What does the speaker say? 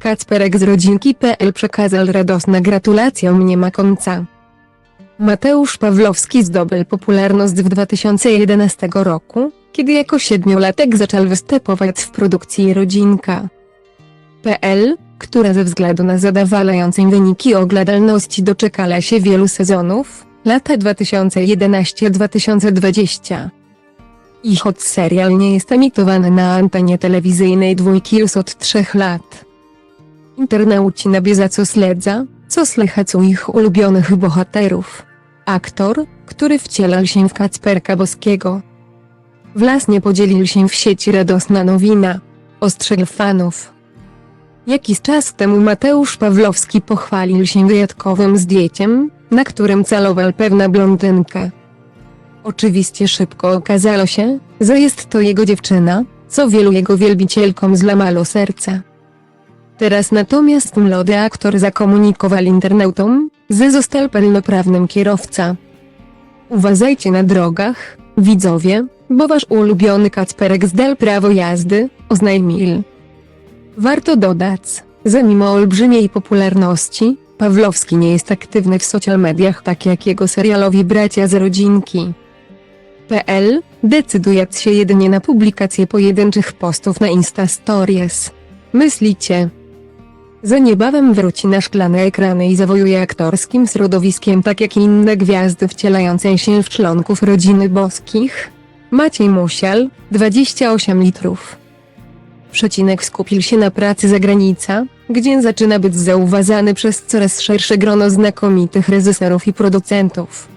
Kacperek z rodzinki.pl przekazał radosne gratulacje nie ma końca. Mateusz Pawlowski zdobył popularność w 2011 roku, kiedy jako siedmiolatek zaczął występować w produkcji Rodzinka. PL, która ze względu na zadowalające wyniki oglądalności doczekała się wielu sezonów, lata 2011-2020. I choć serial nie jest emitowany na antenie telewizyjnej dwójki już od trzech lat. Internauci na bieżąco śledza, co słychać u ich ulubionych bohaterów. Aktor, który wcielał się w Kacperka Boskiego. Własnie podzielił się w sieci radosna nowina. Ostrzegł fanów. Jakiś czas temu Mateusz Pawlowski pochwalił się wyjątkowym zdjęciem, na którym celował pewna blondynka. Oczywiście szybko okazało się, że jest to jego dziewczyna, co wielu jego wielbicielkom złamało serce. Teraz natomiast młody aktor zakomunikował internautom, że został pełnoprawnym kierowca. Uważajcie na drogach, widzowie, bo wasz ulubiony Kacperek zdał prawo jazdy, oznajmil. Warto dodać, że mimo olbrzymiej popularności, Pawlowski nie jest aktywny w social mediach tak jak jego serialowi bracia z rodzinki. PL, decydując się jedynie na publikację pojedynczych postów na Insta Stories. Myślicie, że niebawem wróci na szklane ekrany i zawojuje aktorskim środowiskiem tak jak inne gwiazdy wcielające się w członków rodziny boskich? Maciej Musial, 28 litrów. Przecinek skupił się na pracy za granica, gdzie zaczyna być zauważany przez coraz szersze grono znakomitych reżyserów i producentów.